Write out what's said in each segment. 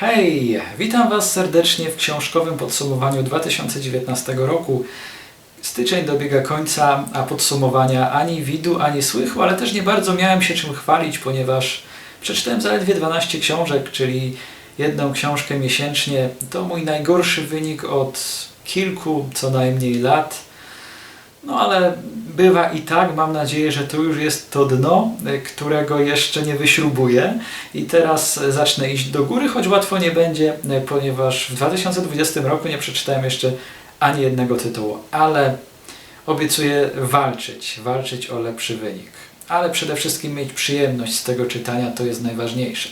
Hej, witam Was serdecznie w książkowym podsumowaniu 2019 roku. Styczeń dobiega końca, a podsumowania ani widu, ani słychu, ale też nie bardzo miałem się czym chwalić, ponieważ przeczytałem zaledwie 12 książek, czyli jedną książkę miesięcznie. To mój najgorszy wynik od kilku co najmniej lat. No ale bywa i tak. Mam nadzieję, że to już jest to dno, y, którego jeszcze nie wyśrubuję. I teraz y, zacznę iść do góry, choć łatwo nie będzie, y, ponieważ w 2020 roku nie przeczytałem jeszcze ani jednego tytułu. Ale obiecuję walczyć, walczyć o lepszy wynik. Ale przede wszystkim mieć przyjemność z tego czytania, to jest najważniejsze.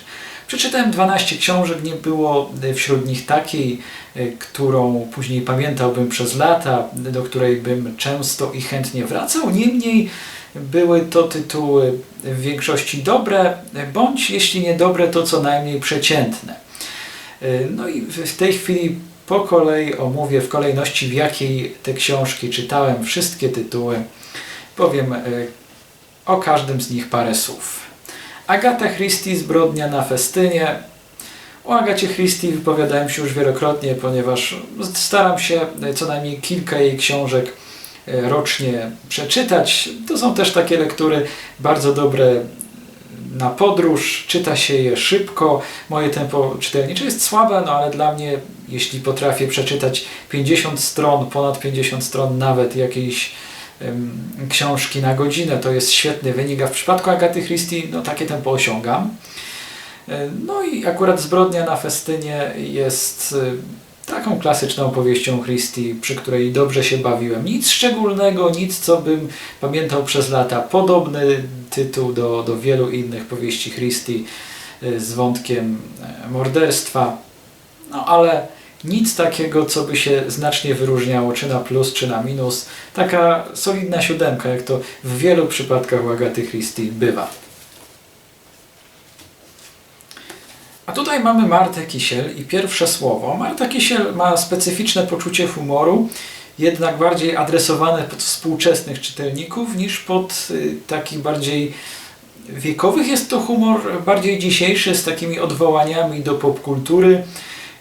Przeczytałem 12 książek, nie było y, wśród nich takiej, y, którą później pamiętałbym przez lata, do której bym często i chętnie wracał. Niemniej były to tytuły w większości dobre, bądź jeśli nie dobre, to co najmniej przeciętne. No i w tej chwili po kolei omówię w kolejności, w jakiej te książki czytałem, wszystkie tytuły. Powiem o każdym z nich parę słów. Agata Christie, Zbrodnia na festynie. O Agacie Christie wypowiadałem się już wielokrotnie, ponieważ staram się co najmniej kilka jej książek e, rocznie przeczytać. To są też takie lektury bardzo dobre na podróż, czyta się je szybko. Moje tempo czytelnicze jest słabe, no ale dla mnie, jeśli potrafię przeczytać 50 stron, ponad 50 stron nawet jakiejś książki na godzinę, to jest świetny wynik, a w przypadku Agaty Christie no, takie tempo osiągam. E, No i akurat Zbrodnia na festynie jest e, taką klasyczną powieścią Christie, przy której dobrze się bawiłem. Nic szczególnego, nic co bym pamiętał przez lata. Podobny tytuł do, do wielu innych powieści Christie e, z wątkiem morderstwa. No ale nic takiego, co by się znacznie wyróżniało, czy na plus, czy na minus. Taka solidna siódemka, jak to w wielu przypadkach u Agaty Christie bywa. A tutaj mamy Martę Kisiel i pierwsze słowo. Marta Kisiel ma specyficzne poczucie humoru, jednak bardziej adresowane pod współczesnych czytelników niż pod y, takich bardziej wiekowych. Jest to humor bardziej dzisiejszy, z takimi odwołaniami do popkultury.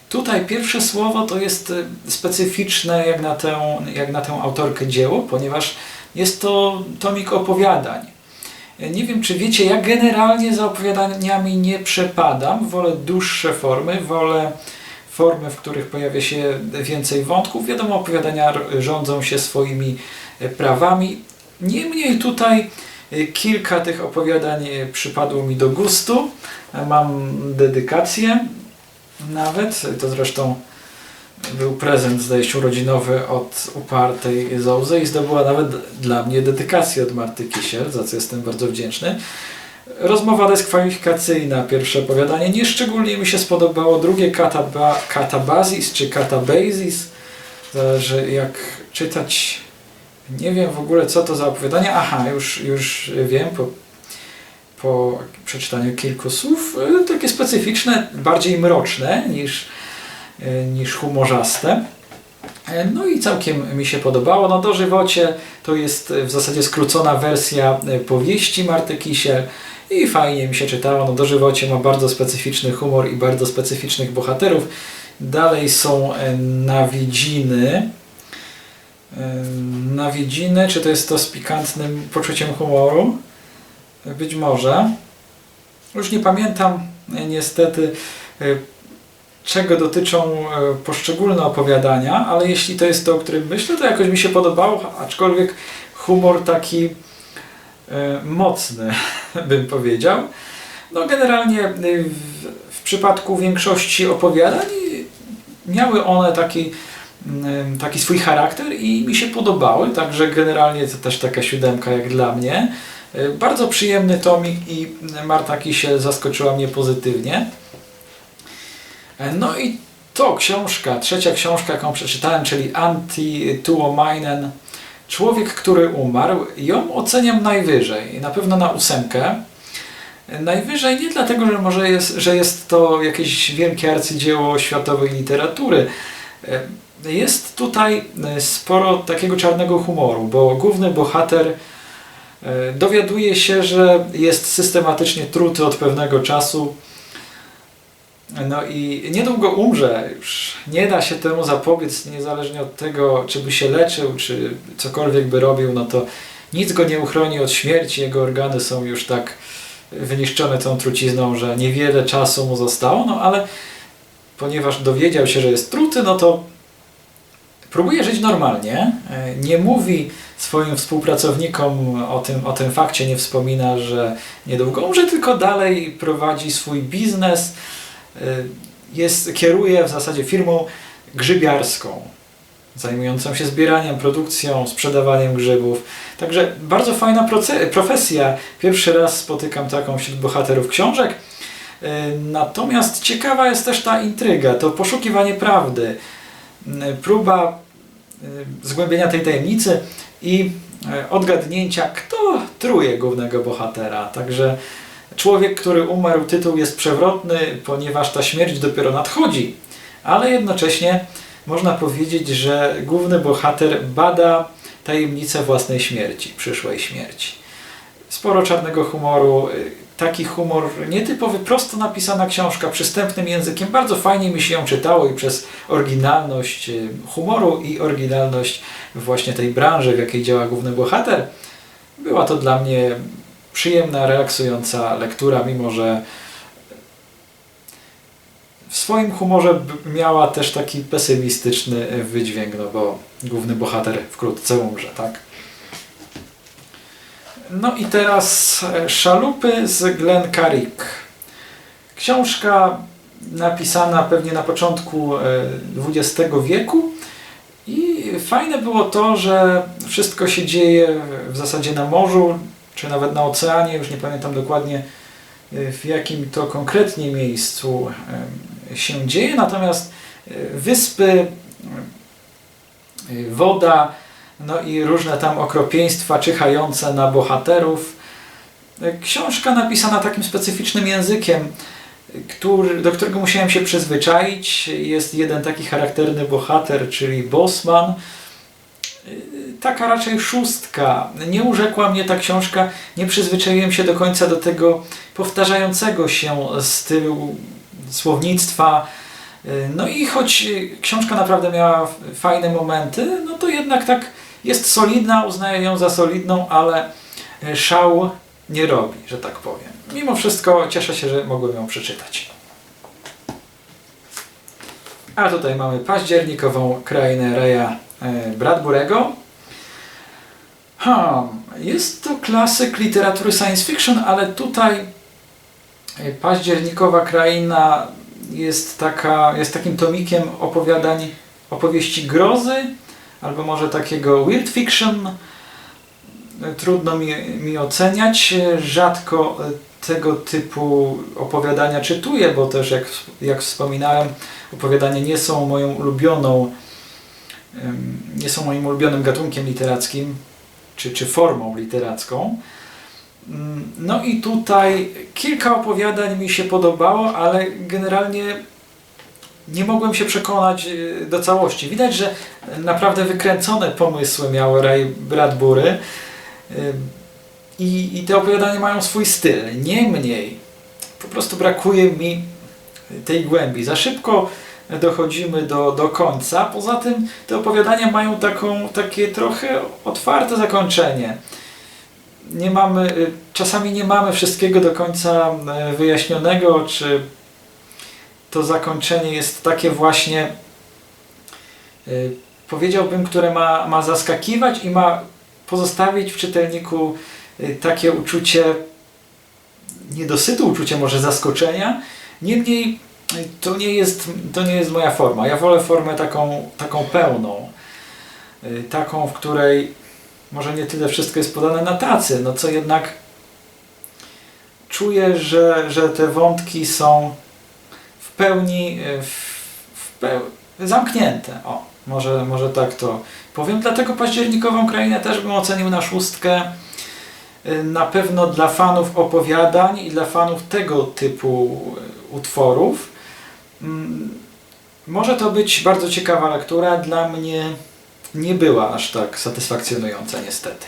Tutaj pierwsze słowo to jest y, specyficzne jak na tę, jak na tę autorkę dzieło, ponieważ jest to tomik opowiadań. Nie wiem, czy wiecie, ja generalnie za opowiadaniami nie przepadam. Wolę dłuższe formy, wolę formy, w których pojawia się więcej wątków. Wiadomo, opowiadania rządzą się swoimi e, prawami. Niemniej tutaj e, kilka tych opowiadań e, przypadło mi do gustu. E, Mam dedykację nawet, to zresztą był prezent, zdaje się, urodzinowy od upartej Zouzy i zdobyła nawet dla mnie dedykację od Marty Kisiel, za co jestem bardzo wdzięczny. Rozmowa dyskwalifikacyjna, pierwsze opowiadanie. Nieszczególnie mi się spodobało drugie kataba, Katabazis czy Katabazis. Zależy jak czytać. Nie wiem w ogóle co to za opowiadanie. Aha, już, już wiem po, po przeczytaniu kilku słów. Y, Takie specyficzne, bardziej mroczne niż, y, niż humorzaste. E, No i całkiem mi się podobało. No dożywocie to jest w zasadzie skrócona wersja powieści Marty Kisiel i fajnie mi się czytało. No dożywocie ma bardzo specyficzny humor i bardzo specyficznych bohaterów. Dalej są nawiedziny. Nawiedziny, czy to jest to z pikantnym poczuciem humoru? Być może. Już nie pamiętam e, niestety e, czego dotyczą e, poszczególne opowiadania, ale jeśli to jest to, o którym myślę, to jakoś mi się podobało, aczkolwiek humor taki mocny, bym powiedział. No generalnie w, w przypadku większości opowiadań miały one taki, mm, taki swój charakter i mi się podobały, także generalnie to też taka siódemka jak dla mnie. E, Bardzo przyjemny tomik i Marta Kisiel zaskoczyła mnie pozytywnie. E, No i to książka, trzecia książka, jaką przeczytałem, czyli Anti Tuomainen, Człowiek, który umarł. Ją oceniam najwyżej, na pewno na ósemkę. Najwyżej nie dlatego, że może jest, że jest to jakieś wielkie arcydzieło światowej literatury. E, Jest tutaj sporo takiego czarnego humoru, bo główny bohater dowiaduje się, że jest systematycznie truty od pewnego czasu. No i niedługo umrze, już nie da się temu zapobiec, niezależnie od tego, czy by się leczył, czy cokolwiek by robił, no to nic go nie uchroni od śmierci, jego organy są już tak wyniszczone tą trucizną, że niewiele czasu mu zostało, no ale ponieważ dowiedział się, że jest truty, no to próbuje żyć normalnie, e, nie mówi swoim współpracownikom o tym, o tym fakcie, nie wspomina, że niedługo umrze, tylko dalej prowadzi swój biznes, e, jest, kieruje w zasadzie firmą grzybiarską, zajmującą się zbieraniem, produkcją, sprzedawaniem grzybów. Także bardzo fajna profesja. Pierwszy raz spotykam taką wśród bohaterów książek. E, Natomiast ciekawa jest też ta intryga, to poszukiwanie prawdy, m, próba zgłębienia tej tajemnicy i e, odgadnięcia, kto truje głównego bohatera. Także człowiek, który umarł, tytuł jest przewrotny, ponieważ ta śmierć dopiero nadchodzi, ale jednocześnie można powiedzieć, że główny bohater bada tajemnicę własnej śmierci, przyszłej śmierci. Sporo czarnego humoru, y, taki humor nietypowy, prosto napisana książka, przystępnym językiem. Bardzo fajnie mi się ją czytało i przez oryginalność y, humoru i oryginalność właśnie tej branży, w jakiej działa główny bohater. Była to dla mnie przyjemna, relaksująca lektura, mimo że w swoim humorze miała też taki pesymistyczny wydźwięk, no bo główny bohater wkrótce umrze, tak? No i teraz e, Szalupy z Glen Carrick. Książka napisana pewnie na początku e, XX wieku. I fajne było to, że wszystko się dzieje w zasadzie na morzu, czy nawet na oceanie, już nie pamiętam dokładnie e, w jakim to konkretnie miejscu e, się dzieje, natomiast e, wyspy, e, woda, no i różne tam okropieństwa czyhające na bohaterów. Książka napisana takim specyficznym językiem, który, do którego musiałem się przyzwyczaić. Jest jeden taki charakterny bohater, czyli Bosman. Taka raczej szóstka. Nie urzekła mnie ta książka, nie przyzwyczaiłem się do końca do tego powtarzającego się stylu słownictwa. No i choć książka naprawdę miała fajne momenty, no to jednak tak jest solidna, uznaję ją za solidną, ale y, szał nie robi, że tak powiem. Mimo wszystko cieszę się, że mogłem ją przeczytać. A tutaj mamy październikową krainę Reja e, Bradburego. Hmm, jest to klasyk literatury science fiction, ale tutaj e, październikowa kraina jest, taka, jest takim tomikiem opowiadań, opowieści grozy, albo może takiego weird fiction. Trudno mi, mi oceniać. Rzadko e, tego typu opowiadania czytuję, bo też jak, jak wspominałem, opowiadania nie są moją ulubioną, nie są moim ulubionym gatunkiem literackim, czy, czy formą literacką. Mm, No i tutaj kilka opowiadań mi się podobało, ale generalnie nie mogłem się przekonać y, do całości. Widać, że naprawdę wykręcone pomysły miał Ray Bradbury y, i, i te opowiadania mają swój styl. Niemniej po prostu brakuje mi tej głębi. Za szybko dochodzimy do, do końca. Poza tym te opowiadania mają taką, takie trochę otwarte zakończenie. Nie mamy, y, czasami nie mamy wszystkiego do końca wyjaśnionego, czy to zakończenie jest takie właśnie, y, powiedziałbym, które ma, ma zaskakiwać i ma pozostawić w czytelniku y, takie uczucie niedosytu, uczucie może zaskoczenia. Niemniej y, to nie jest, to nie jest moja forma. Ja wolę formę taką, taką pełną. Taką, w której może nie tyle wszystko jest podane na tacy, no co jednak czuję, że, że te wątki są pełni y, w, peł... zamknięte. O, może, może tak to powiem. Dlatego październikową krainę też bym ocenił na szóstkę. Y, Na pewno dla fanów opowiadań i dla fanów tego typu y, utworów. Mm, Może to być bardzo ciekawa lektura. Dla mnie nie była aż tak satysfakcjonująca niestety.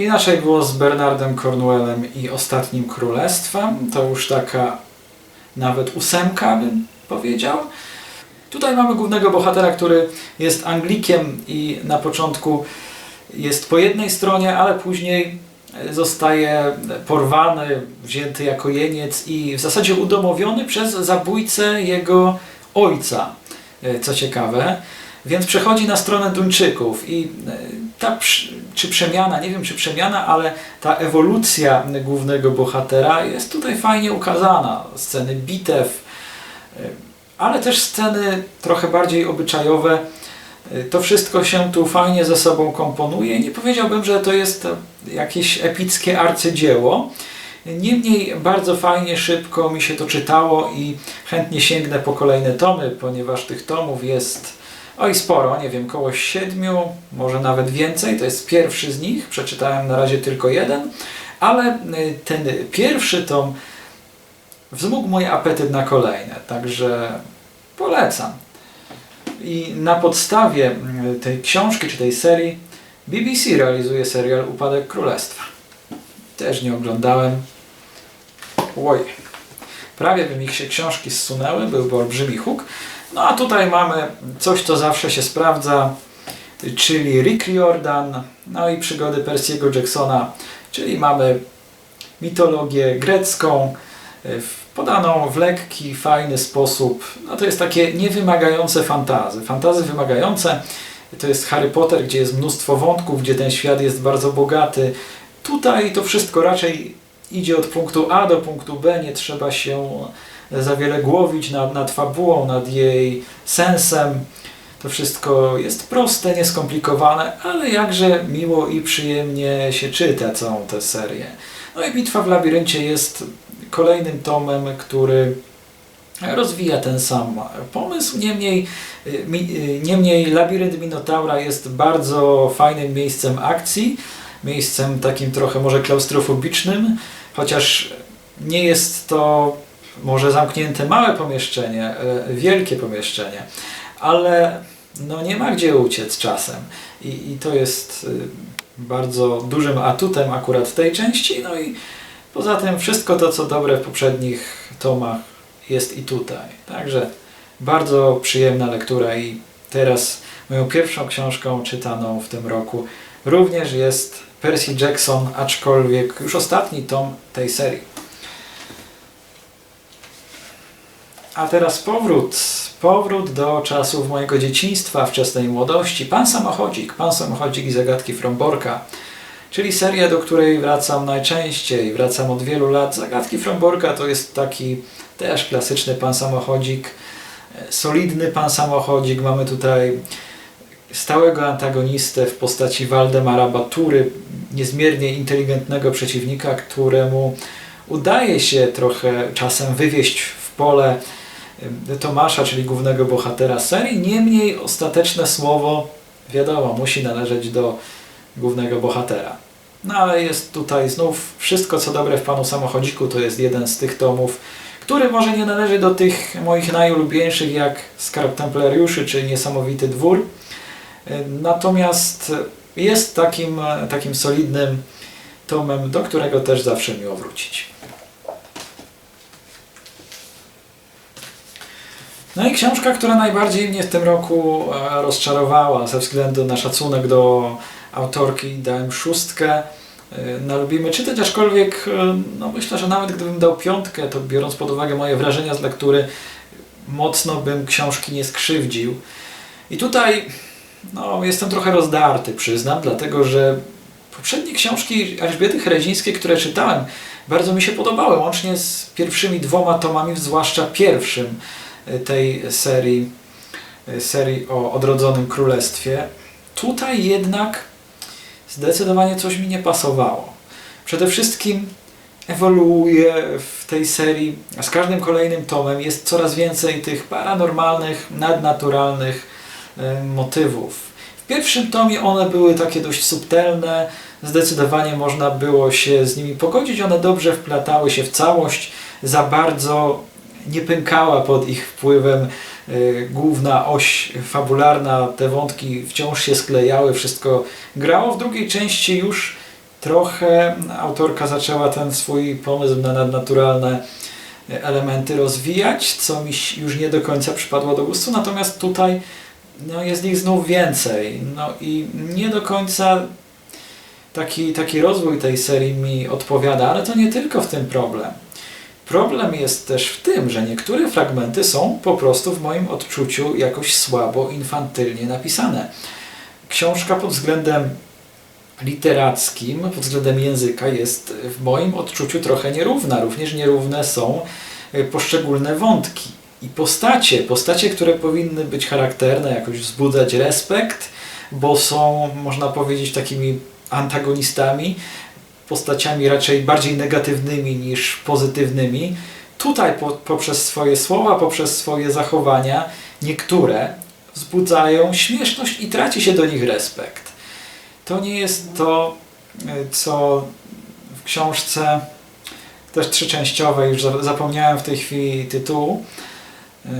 Inaczej było z Bernardem Cornwellem i Ostatnim Królestwem. To już taka nawet ósemka bym powiedział. Tutaj mamy głównego bohatera, który jest Anglikiem i na początku jest po jednej stronie, ale później zostaje porwany, wzięty jako jeniec i w zasadzie udomowiony przez zabójcę jego ojca, e, co ciekawe. Więc przechodzi na stronę Duńczyków i e, ta czy przemiana, nie wiem czy przemiana, ale ta ewolucja głównego bohatera jest tutaj fajnie ukazana. Sceny bitew, e, ale też sceny trochę bardziej obyczajowe. To wszystko się tu fajnie ze sobą komponuje. Nie powiedziałbym, że to jest jakieś epickie arcydzieło. Niemniej bardzo fajnie, szybko mi się to czytało i chętnie sięgnę po kolejne tomy, ponieważ tych tomów jest oj sporo, nie wiem, koło siedmiu, może nawet więcej. To jest pierwszy z nich, przeczytałem na razie tylko jeden, ale y, ten pierwszy tom wzmógł mój apetyt na kolejne, także polecam. I na podstawie y, tej książki czy tej serii BBC realizuje serial Upadek Królestwa. Też nie oglądałem. Oj. Prawie by mi się książki zsunęły, byłby olbrzymi huk. No a tutaj mamy coś, co zawsze się sprawdza, czyli Rick Riordan, no i przygody Percy'ego Jacksona, czyli mamy mitologię grecką, podaną w lekki, fajny sposób. No to jest takie niewymagające fantazy. Fantazy wymagające to jest Harry Potter, gdzie jest mnóstwo wątków, gdzie ten świat jest bardzo bogaty. Tutaj to wszystko raczej idzie od punktu A do punktu B, nie trzeba się za wiele głowić nad, nad fabułą, nad jej sensem. To wszystko jest proste, nieskomplikowane, ale jakże miło i przyjemnie się czyta całą tę serię. No i Bitwa w Labiryncie jest kolejnym tomem, który rozwija ten sam pomysł. Niemniej, niemniej Labirynt Minotaura jest bardzo fajnym miejscem akcji, miejscem takim trochę może klaustrofobicznym, chociaż nie jest to może zamknięte małe pomieszczenie, y, wielkie pomieszczenie, ale no nie ma gdzie uciec czasem. I, i to jest bardzo dużym atutem akurat tej części. No i poza tym wszystko to, co dobre w poprzednich tomach jest i tutaj. Także bardzo przyjemna lektura i teraz moją pierwszą książką czytaną w tym roku również jest Percy Jackson, aczkolwiek już ostatni tom tej serii. A teraz powrót, powrót do czasów mojego dzieciństwa, wczesnej młodości. Pan Samochodzik, Pan Samochodzik i Zagadki Fromborka, czyli seria, do której wracam najczęściej. Wracam od wielu lat. Zagadki Fromborka to jest taki też klasyczny pan samochodzik, solidny pan samochodzik. Mamy tutaj stałego antagonistę w postaci Waldemara Batury, niezmiernie inteligentnego przeciwnika, któremu udaje się trochę czasem wywieźć w pole Tomasza, czyli głównego bohatera serii. Niemniej ostateczne słowo, wiadomo, musi należeć do głównego bohatera. No ale jest tutaj znów wszystko co dobre w Panu Samochodziku, to jest jeden z tych tomów, który może nie należy do tych moich najulubieńszych jak Skarb Templariuszy czy Niesamowity Dwór. Natomiast jest takim, takim solidnym tomem, do którego też zawsze miło wrócić. No i książka, która najbardziej mnie w tym roku e, rozczarowała ze względu na szacunek do autorki, dałem szóstkę. No, lubimy czytać, aczkolwiek e, no, myślę, że nawet gdybym dał piątkę, to biorąc pod uwagę moje wrażenia z lektury, mocno bym książki nie skrzywdził. I tutaj no, jestem trochę rozdarty, przyznam, dlatego że poprzednie książki Elżbiety Herezińskiej, które czytałem, bardzo mi się podobały, łącznie z pierwszymi dwoma tomami, zwłaszcza pierwszym tej serii, serii o odrodzonym królestwie. Tutaj jednak zdecydowanie coś mi nie pasowało. Przede wszystkim ewoluuje w tej serii, a z każdym kolejnym tomem jest coraz więcej tych paranormalnych, nadnaturalnych y, motywów. W pierwszym tomie one były takie dość subtelne, zdecydowanie można było się z nimi pogodzić, one dobrze wplatały się w całość, za bardzo nie pękała pod ich wpływem y, główna oś fabularna, te wątki wciąż się sklejały, wszystko grało. W drugiej części już trochę autorka zaczęła ten swój pomysł na nadnaturalne elementy rozwijać, co mi już nie do końca przypadło do gustu, natomiast tutaj no, jest ich znów więcej. No i nie do końca taki, taki rozwój tej serii mi odpowiada, ale to nie tylko w tym problem. Problem jest też w tym, że niektóre fragmenty są po prostu w moim odczuciu jakoś słabo, infantylnie napisane. Książka pod względem literackim, pod względem języka jest w moim odczuciu trochę nierówna. Również nierówne są e, poszczególne wątki i postacie. Postacie, które powinny być charakterne, jakoś wzbudzać respekt, bo są, można powiedzieć, takimi antagonistami, postaciami raczej bardziej negatywnymi niż pozytywnymi. Tutaj po, poprzez swoje słowa, poprzez swoje zachowania, niektóre wzbudzają śmieszność i traci się do nich respekt. To nie jest to, e, co w książce też trzyczęściowej, już zapomniałem w tej chwili tytułu, e,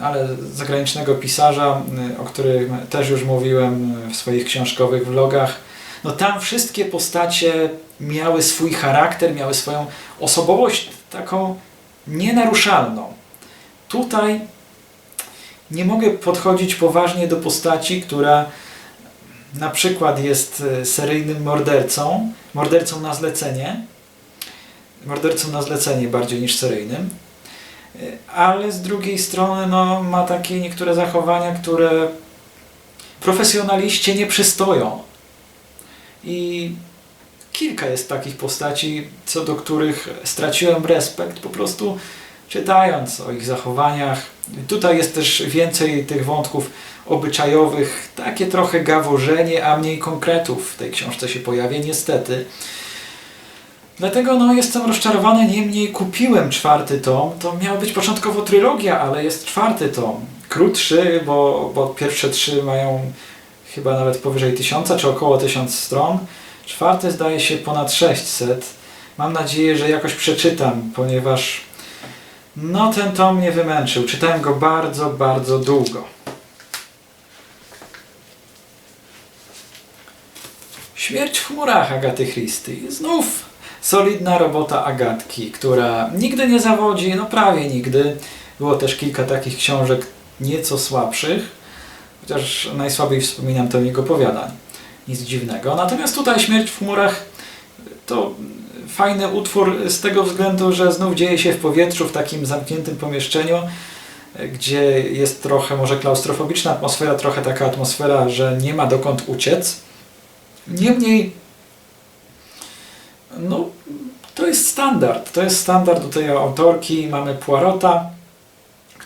ale zagranicznego pisarza, e, o którym też już mówiłem w swoich książkowych vlogach, no tam wszystkie postacie miały swój charakter, miały swoją osobowość taką nienaruszalną. Tutaj nie mogę podchodzić poważnie do postaci, która na przykład jest e, seryjnym mordercą, mordercą na zlecenie, mordercą na zlecenie bardziej niż seryjnym, e, ale z drugiej strony no, ma takie niektóre zachowania, które profesjonaliście nie przystoją. I kilka jest takich postaci, co do których straciłem respekt po prostu czytając o ich zachowaniach. Tutaj jest też więcej tych wątków obyczajowych, takie trochę gaworzenie, a mniej konkretów w tej książce się pojawia, niestety. Dlatego no, jestem rozczarowany, niemniej kupiłem czwarty tom. To miała być początkowo trylogia, ale jest czwarty tom. Krótszy, bo, bo pierwsze trzy mają chyba nawet powyżej tysiąca, czy około tysiąc stron. Czwarty zdaje się ponad 600. Mam nadzieję, że jakoś przeczytam, ponieważ no ten tom mnie wymęczył. Czytałem go bardzo, bardzo długo. Śmierć w chmurach Agaty Christie. Znów solidna robota Agatki, która nigdy nie zawodzi, no prawie nigdy. Było też kilka takich książek nieco słabszych, chociaż najsłabiej wspominam to jego opowiadań. Nic dziwnego. Natomiast tutaj Śmierć w chmurach to fajny utwór z tego względu, że znów dzieje się w powietrzu, w takim zamkniętym pomieszczeniu, gdzie jest trochę może klaustrofobiczna atmosfera, trochę taka atmosfera, że nie ma dokąd uciec. Niemniej, no, to jest standard. To jest standard do tej autorki. Mamy Poirota,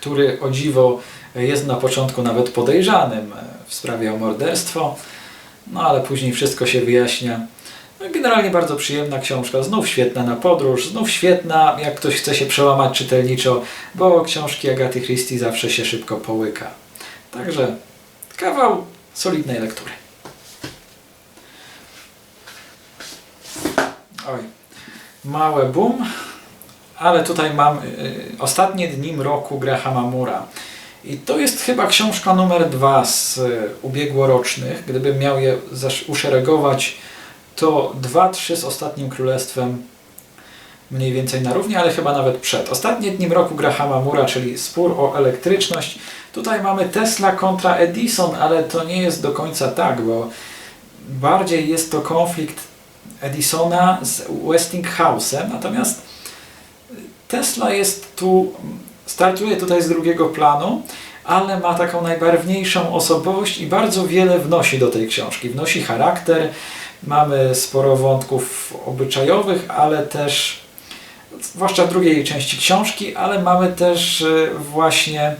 który o dziwo jest na początku nawet podejrzanym w sprawie o morderstwo, no ale później wszystko się wyjaśnia. Generalnie bardzo przyjemna książka, znów świetna na podróż, znów świetna, jak ktoś chce się przełamać czytelniczo, bo książki Agaty Christie zawsze się szybko połyka. Także kawał solidnej lektury. Oj, małe boom, ale tutaj mam y, ostatnie dni mroku Grahama Mura. I to jest chyba książka numer dwa z y, ubiegłorocznych. Gdybym miał je uszeregować, to dwa, trzy z Ostatnim Królestwem mniej więcej na równi, ale chyba nawet przed. Ostatnie dni mroku Grahama Mura, czyli spór o elektryczność. Tutaj mamy Tesla kontra Edison, ale to nie jest do końca tak, bo bardziej jest to konflikt Edisona z Westinghouse'em, natomiast Tesla jest tu, startuje tutaj z drugiego planu, ale ma taką najbarwniejszą osobowość i bardzo wiele wnosi do tej książki. Wnosi charakter, mamy sporo wątków obyczajowych, ale też, zwłaszcza w drugiej części książki, ale mamy też e, właśnie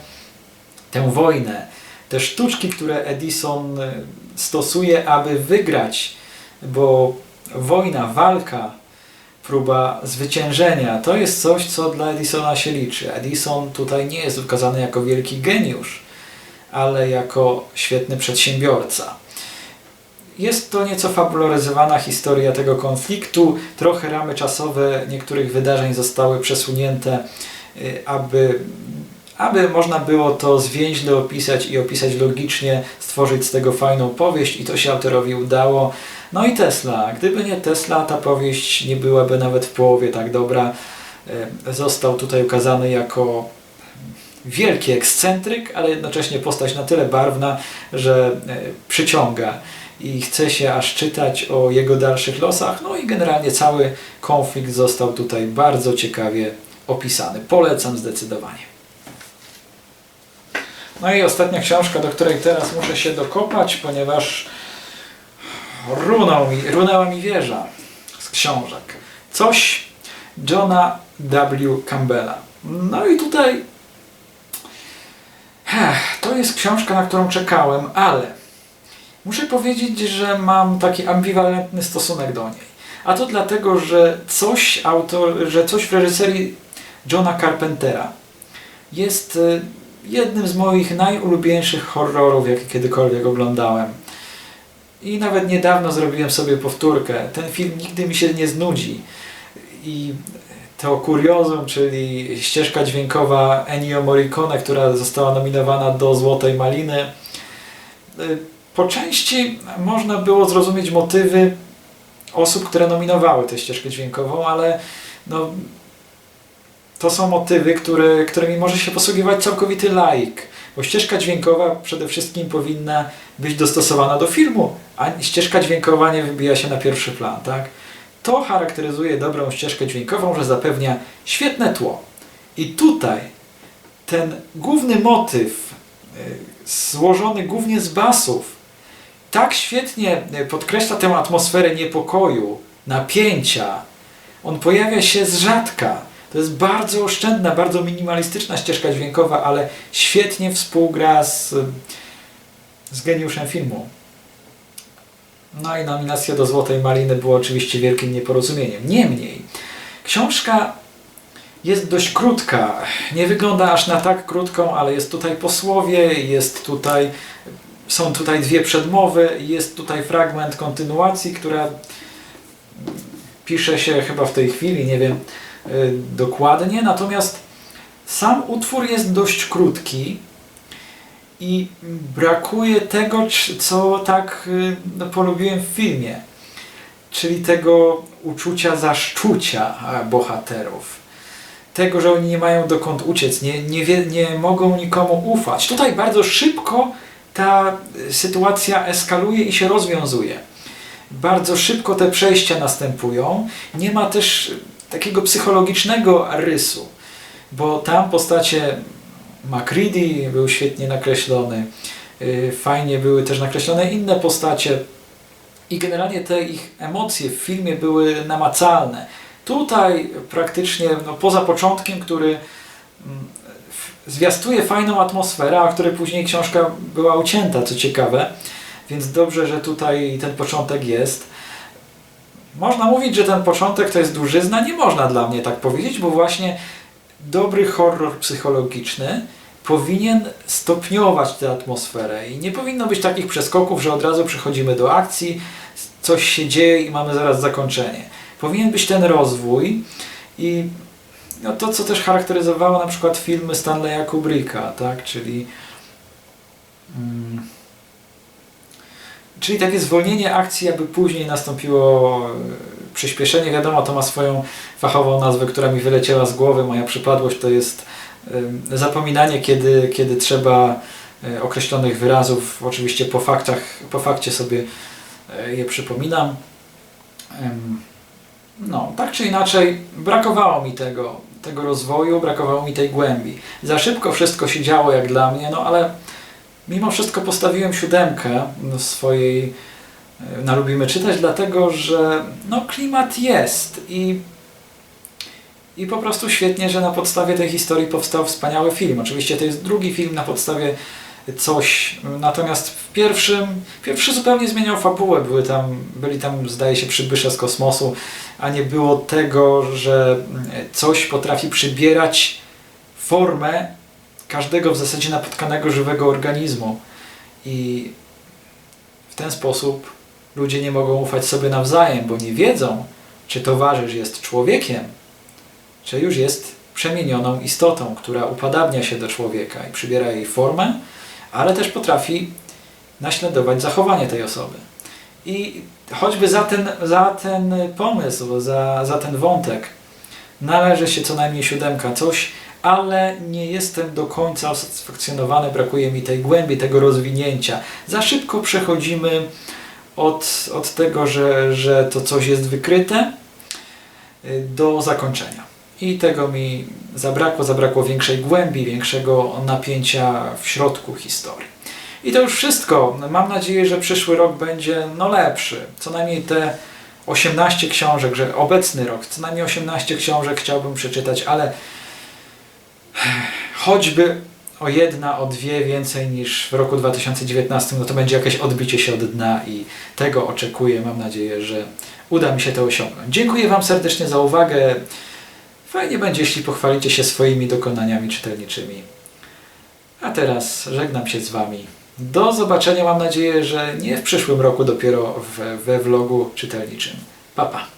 tę wojnę, te sztuczki, które Edison e, stosuje, aby wygrać, bo wojna, walka, próba zwyciężenia, to jest coś, co dla Edisona się liczy. Edison tutaj nie jest ukazany jako wielki geniusz, ale jako świetny przedsiębiorca. Jest to nieco fabularyzowana historia tego konfliktu. Trochę ramy czasowe niektórych wydarzeń zostały przesunięte, y, aby aby można było to zwięźle opisać i opisać logicznie, stworzyć z tego fajną powieść i to się autorowi udało. No i Tesla. Gdyby nie Tesla, ta powieść nie byłaby nawet w połowie tak dobra. E, Został tutaj ukazany jako wielki ekscentryk, ale jednocześnie postać na tyle barwna, że e, przyciąga i chce się aż czytać o jego dalszych losach. No i generalnie cały konflikt został tutaj bardzo ciekawie opisany. Polecam zdecydowanie. No i ostatnia książka, do której teraz muszę się dokopać, ponieważ runął mi, runęła mi wieża z książek. Coś Johna W. Campbella. No i tutaj to jest książka, na którą czekałem, ale muszę powiedzieć, że mam taki ambiwalentny stosunek do niej. A to dlatego, że coś, autor, że coś w reżyserii Johna Carpentera jest y, jednym z moich najulubieńszych horrorów, jakie kiedykolwiek oglądałem. I nawet niedawno zrobiłem sobie powtórkę. Ten film nigdy mi się nie znudzi. I to kuriozum, czyli ścieżka dźwiękowa Ennio Morricone, która została nominowana do Złotej Maliny. Y, po części można było zrozumieć motywy osób, które nominowały tę ścieżkę dźwiękową, ale no, to są motywy, które, którymi może się posługiwać całkowity laik. Bo ścieżka dźwiękowa przede wszystkim powinna być dostosowana do filmu, a ścieżka dźwiękowa nie wybija się na pierwszy plan, tak? To charakteryzuje dobrą ścieżkę dźwiękową, że zapewnia świetne tło. I tutaj ten główny motyw, y, złożony głównie z basów, tak świetnie y, podkreśla tę atmosferę niepokoju, napięcia. On pojawia się z rzadka. To jest bardzo oszczędna, bardzo minimalistyczna ścieżka dźwiękowa, ale świetnie współgra z, z geniuszem filmu. No i nominacja do Złotej Maliny była oczywiście wielkim nieporozumieniem. Niemniej, książka jest dość krótka. Nie wygląda aż na tak krótką, ale jest tutaj posłowie, jest tutaj, są tutaj dwie przedmowy, jest tutaj fragment kontynuacji, która pisze się chyba w tej chwili, nie wiem dokładnie. Natomiast sam utwór jest dość krótki i brakuje tego, co tak y, no, polubiłem w filmie, czyli tego uczucia zaszczucia bohaterów. Tego, że oni nie mają dokąd uciec, nie, nie, wie, nie mogą nikomu ufać. Tutaj bardzo szybko ta sytuacja eskaluje i się rozwiązuje. Bardzo szybko te przejścia następują. Nie ma też takiego psychologicznego rysu, bo tam postacie Macready był świetnie nakreślony, fajnie były też nakreślone inne postacie i generalnie te ich emocje w filmie były namacalne. Tutaj praktycznie no, poza początkiem, który mm, zwiastuje fajną atmosferę, a której później książka była ucięta, co ciekawe, więc dobrze, że tutaj ten początek jest. Można mówić, że ten początek to jest dłużyzna, nie można dla mnie tak powiedzieć, bo właśnie dobry horror psychologiczny powinien stopniować tę atmosferę i nie powinno być takich przeskoków, że od razu przechodzimy do akcji, coś się dzieje i mamy zaraz zakończenie. Powinien być ten rozwój i no to, co też charakteryzowało na przykład filmy Stanleya Kubricka, tak, czyli mm, czyli takie zwolnienie akcji, aby później nastąpiło przyspieszenie. Wiadomo, to ma swoją fachową nazwę, która mi wyleciała z głowy. Moja przypadłość to jest zapominanie, kiedy, kiedy trzeba e, określonych wyrazów, oczywiście po faktach, po fakcie sobie e, je przypominam. No, tak czy inaczej, brakowało mi tego, tego rozwoju, brakowało mi tej głębi. Za szybko wszystko się działo jak dla mnie, no ale mimo wszystko postawiłem siódemkę swojej na Lubimy Czytać, dlatego że no, klimat jest i i po prostu świetnie, że na podstawie tej historii powstał wspaniały film. Oczywiście to jest drugi film na podstawie coś, natomiast w pierwszym, pierwszy zupełnie zmieniał fabułę. Były tam, byli tam, zdaje się, przybysze z kosmosu, a nie było tego, że coś potrafi przybierać formę każdego w zasadzie napotkanego żywego organizmu. I w ten sposób ludzie nie mogą ufać sobie nawzajem, bo nie wiedzą, czy towarzysz jest człowiekiem, czy już jest przemienioną istotą, która upadabnia się do człowieka i przybiera jej formę, ale też potrafi naśladować zachowanie tej osoby. I choćby za ten, za ten pomysł, za, za ten wątek należy się co najmniej siódemka, coś, ale nie jestem do końca usatysfakcjonowany, brakuje mi tej głębi, tego rozwinięcia. Za szybko przechodzimy od, od tego, że, że to coś jest wykryte, y, do zakończenia. I tego mi zabrakło, zabrakło większej głębi, większego napięcia w środku historii. I to już wszystko. Mam nadzieję, że przyszły rok będzie no lepszy. Co najmniej te 18 książek, że obecny rok, co najmniej 18 książek chciałbym przeczytać, ale choćby o jedna, o dwie więcej niż w roku 2019, no to będzie jakieś odbicie się od dna i tego oczekuję. Mam nadzieję, że uda mi się to osiągnąć. Dziękuję Wam serdecznie za uwagę. Fajnie będzie, jeśli pochwalicie się swoimi dokonaniami czytelniczymi. A teraz żegnam się z Wami. Do zobaczenia, mam nadzieję, że nie w przyszłym roku, dopiero w, we vlogu czytelniczym. Pa, pa.